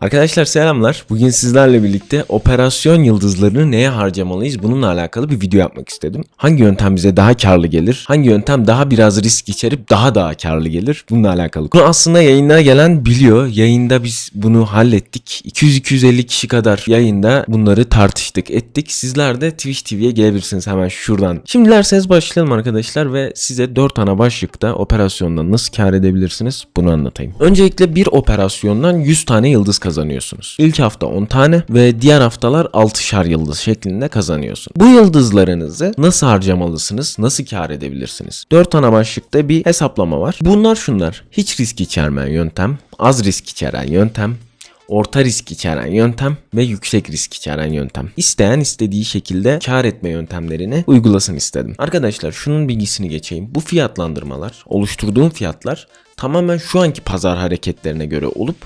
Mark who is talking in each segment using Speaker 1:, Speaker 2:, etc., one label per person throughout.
Speaker 1: Arkadaşlar selamlar. Bugün sizlerle birlikte operasyon yıldızlarını neye harcamalıyız bununla alakalı bir video yapmak istedim. Hangi yöntem bize daha karlı gelir? Hangi yöntem daha biraz risk içerip daha daha karlı gelir? Bununla alakalı. Bunu aslında yayına gelen biliyor. Yayında biz bunu hallettik. 200-250 kişi kadar yayında bunları tartıştık ettik. Sizler de Twitch TV'ye gelebilirsiniz hemen şuradan. Şimdi dilerseniz başlayalım arkadaşlar ve size 4 ana başlıkta operasyondan nasıl kar edebilirsiniz bunu anlatayım. Öncelikle bir operasyondan 100 tane yıldız kazanıyorsunuz. İlk hafta 10 tane ve diğer haftalar 6'şar yıldız şeklinde kazanıyorsun. Bu yıldızlarınızı nasıl harcamalısınız? Nasıl kar edebilirsiniz? 4 ana başlıkta bir hesaplama var. Bunlar şunlar. Hiç risk içermeyen yöntem, az risk içeren yöntem, orta risk içeren yöntem ve yüksek risk içeren yöntem. İsteyen istediği şekilde kar etme yöntemlerini uygulasın istedim. Arkadaşlar şunun bilgisini geçeyim. Bu fiyatlandırmalar, oluşturduğum fiyatlar tamamen şu anki pazar hareketlerine göre olup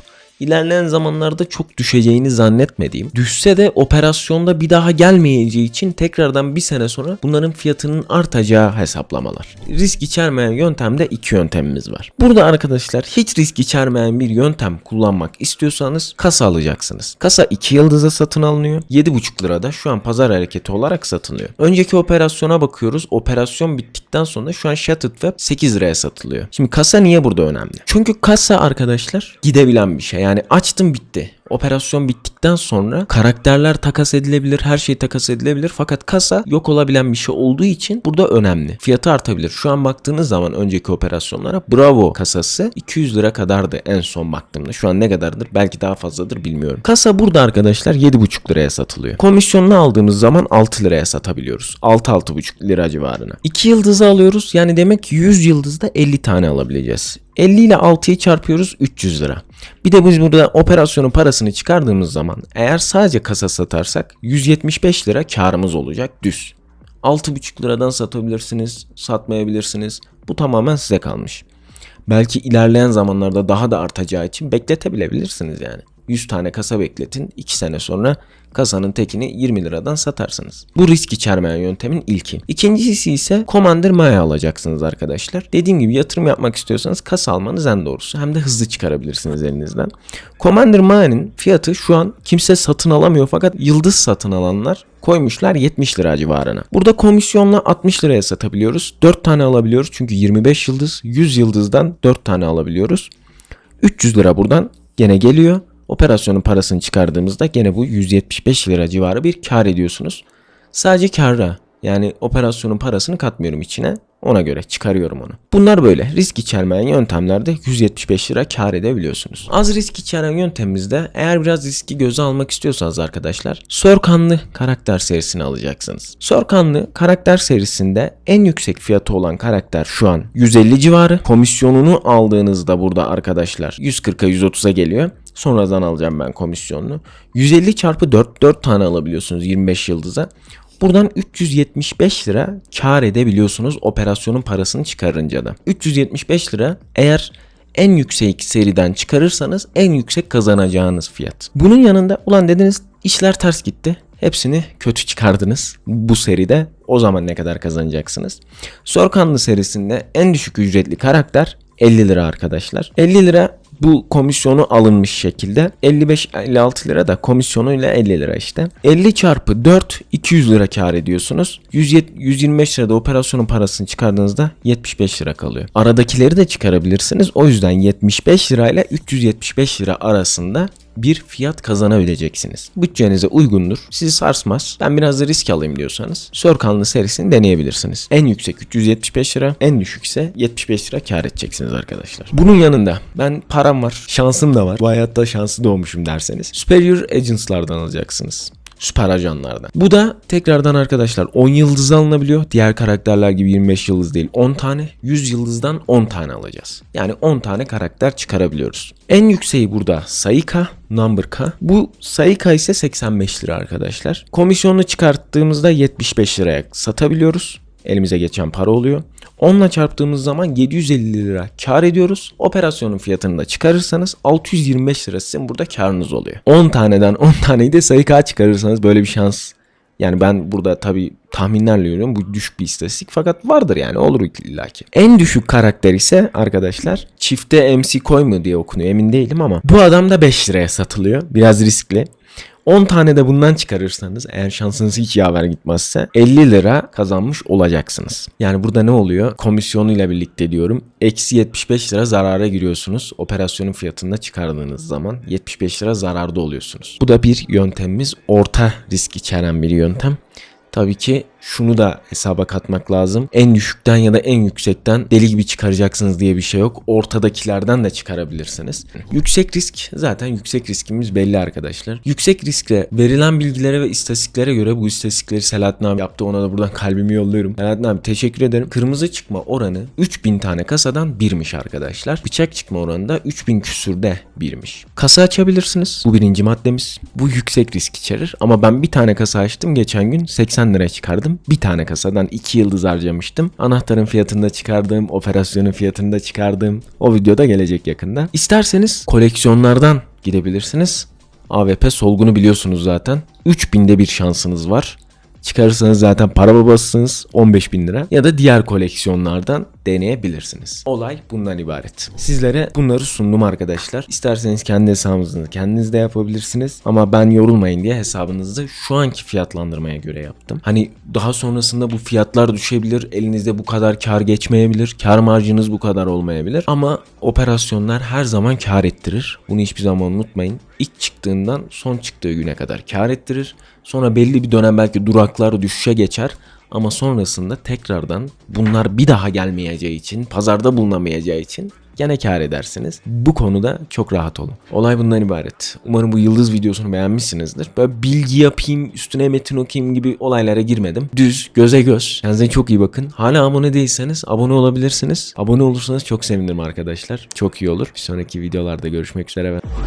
Speaker 1: ilerleyen zamanlarda çok düşeceğini zannetmediğim, düşse de operasyonda bir daha gelmeyeceği için tekrardan bir sene sonra bunların fiyatının artacağı hesaplamalar. Risk içermeyen yöntemde iki yöntemimiz var. Burada arkadaşlar hiç risk içermeyen bir yöntem kullanmak istiyorsanız kasa alacaksınız. Kasa 2 yıldıza satın alınıyor. 7,5 lirada şu an pazar hareketi olarak satılıyor. Önceki operasyona bakıyoruz. Operasyon bittikten sonra şu an Shattered Web 8 liraya satılıyor. Şimdi kasa niye burada önemli? Çünkü kasa arkadaşlar gidebilen bir şey. Yani açtım bitti. Operasyon bittikten sonra karakterler takas edilebilir, her şey takas edilebilir fakat kasa yok olabilen bir şey olduğu için burada önemli. Fiyatı artabilir. Şu an baktığınız zaman önceki operasyonlara Bravo kasası 200 lira kadardı en son baktığımda. Şu an ne kadardır? Belki daha fazladır bilmiyorum. Kasa burada arkadaşlar 7,5 liraya satılıyor. Komisyonunu aldığımız zaman 6 liraya satabiliyoruz. 6-6,5 lira civarına. 2 yıldızı alıyoruz. Yani demek ki 100 yıldızda 50 tane alabileceğiz. 50 ile 6'yı çarpıyoruz 300 lira. Bir de biz burada operasyonun parasını çıkardığımız zaman eğer sadece kasa satarsak 175 lira karımız olacak düz. 6,5 liradan satabilirsiniz, satmayabilirsiniz. Bu tamamen size kalmış. Belki ilerleyen zamanlarda daha da artacağı için bekletebilebilirsiniz yani. 100 tane kasa bekletin 2 sene sonra kasanın tekini 20 liradan satarsınız. Bu risk içermeyen yöntemin ilki. İkincisi ise Commander Maya alacaksınız arkadaşlar. Dediğim gibi yatırım yapmak istiyorsanız kasa almanız en doğrusu. Hem de hızlı çıkarabilirsiniz elinizden. Commander Maya'nın fiyatı şu an kimse satın alamıyor fakat yıldız satın alanlar koymuşlar 70 lira civarına. Burada komisyonla 60 liraya satabiliyoruz. 4 tane alabiliyoruz çünkü 25 yıldız 100 yıldızdan 4 tane alabiliyoruz. 300 lira buradan gene geliyor. Operasyonun parasını çıkardığımızda gene bu 175 lira civarı bir kar ediyorsunuz. Sadece karra yani operasyonun parasını katmıyorum içine. Ona göre çıkarıyorum onu. Bunlar böyle risk içermeyen yöntemlerde 175 lira kar edebiliyorsunuz. Az risk içeren yöntemimizde eğer biraz riski göze almak istiyorsanız arkadaşlar Sörkanlı karakter serisini alacaksınız. Sörkanlı karakter serisinde en yüksek fiyatı olan karakter şu an 150 civarı. Komisyonunu aldığınızda burada arkadaşlar 140'a 130'a geliyor. Sonradan alacağım ben komisyonunu. 150 çarpı 4 4 tane alabiliyorsunuz 25 yıldıza. Buradan 375 lira kar edebiliyorsunuz operasyonun parasını çıkarınca da. 375 lira eğer en yüksek seriden çıkarırsanız en yüksek kazanacağınız fiyat. Bunun yanında ulan dediniz işler ters gitti. Hepsini kötü çıkardınız bu seride. O zaman ne kadar kazanacaksınız? Sorkanlı serisinde en düşük ücretli karakter 50 lira arkadaşlar. 50 lira bu komisyonu alınmış şekilde 55-56 lira da komisyonuyla 50 lira işte. 50 çarpı 4 200 lira kar ediyorsunuz. 107, 125 lirada operasyonun parasını çıkardığınızda 75 lira kalıyor. Aradakileri de çıkarabilirsiniz. O yüzden 75 lira ile 375 lira arasında bir fiyat kazanabileceksiniz. Bütçenize uygundur. Sizi sarsmaz. Ben biraz da risk alayım diyorsanız Sörkanlı serisini deneyebilirsiniz. En yüksek 375 lira, en düşük ise 75 lira kar edeceksiniz arkadaşlar. Bunun yanında ben param var, şansım da var. Bu hayatta şanslı doğmuşum derseniz Superior Agents'lardan alacaksınız süper ajanlardan. Bu da tekrardan arkadaşlar 10 yıldız alınabiliyor. Diğer karakterler gibi 25 yıldız değil 10 tane. 100 yıldızdan 10 tane alacağız. Yani 10 tane karakter çıkarabiliyoruz. En yükseği burada Sayika, Number K. Bu Sayika ise 85 lira arkadaşlar. Komisyonunu çıkarttığımızda 75 liraya satabiliyoruz. Elimize geçen para oluyor. Onunla çarptığımız zaman 750 lira kar ediyoruz. Operasyonun fiyatını da çıkarırsanız 625 lira sizin burada karınız oluyor. 10 taneden 10 taneyi de sayı K çıkarırsanız böyle bir şans Yani ben burada tabii tahminlerle yürüyorum. Bu düşük bir istatistik fakat vardır yani olur illaki. En düşük karakter ise arkadaşlar çifte MC koy mu diye okunuyor emin değilim ama bu adam da 5 liraya satılıyor. Biraz riskli. 10 tane de bundan çıkarırsanız eğer şansınız hiç yaver gitmezse 50 lira kazanmış olacaksınız. Yani burada ne oluyor? Komisyonuyla birlikte diyorum. Eksi 75 lira zarara giriyorsunuz. Operasyonun fiyatında çıkardığınız zaman 75 lira zararda oluyorsunuz. Bu da bir yöntemimiz. Orta risk içeren bir yöntem. Tabii ki şunu da hesaba katmak lazım. En düşükten ya da en yüksekten deli gibi çıkaracaksınız diye bir şey yok. Ortadakilerden de çıkarabilirsiniz. Yüksek risk zaten yüksek riskimiz belli arkadaşlar. Yüksek riskle verilen bilgilere ve istatistiklere göre bu istatistikleri Selahattin abi yaptı. Ona da buradan kalbimi yolluyorum. Selahattin abi teşekkür ederim. Kırmızı çıkma oranı 3000 tane kasadan birmiş arkadaşlar. Bıçak çıkma oranı da 3000 küsürde birmiş. Kasa açabilirsiniz. Bu birinci maddemiz. Bu yüksek risk içerir. Ama ben bir tane kasa açtım. Geçen gün 80 liraya çıkardım. Bir tane kasadan 2 yıldız harcamıştım. Anahtarın fiyatını da çıkardım. Operasyonun fiyatını da çıkardım. O videoda gelecek yakında. İsterseniz koleksiyonlardan gidebilirsiniz. AVP solgunu biliyorsunuz zaten. 3000'de bir şansınız var. Çıkarırsanız zaten para babasısınız 15 bin lira ya da diğer koleksiyonlardan deneyebilirsiniz. Olay bundan ibaret. Sizlere bunları sundum arkadaşlar. İsterseniz kendi hesabınızı kendiniz de yapabilirsiniz ama ben yorulmayın diye hesabınızı şu anki fiyatlandırmaya göre yaptım. Hani daha sonrasında bu fiyatlar düşebilir. Elinizde bu kadar kar geçmeyebilir. Kar marjınız bu kadar olmayabilir. Ama operasyonlar her zaman kar ettirir. Bunu hiçbir zaman unutmayın. İlk çıktığından son çıktığı güne kadar kar ettirir. Sonra belli bir dönem belki duraklar düşüşe geçer. Ama sonrasında tekrardan bunlar bir daha gelmeyeceği için, pazarda bulunamayacağı için gene kar edersiniz. Bu konuda çok rahat olun. Olay bundan ibaret. Umarım bu yıldız videosunu beğenmişsinizdir. Böyle bilgi yapayım, üstüne metin okuyayım gibi olaylara girmedim. Düz, göze göz. Kendinize çok iyi bakın. Hala abone değilseniz abone olabilirsiniz. Abone olursanız çok sevinirim arkadaşlar. Çok iyi olur. Bir sonraki videolarda görüşmek üzere. Ben...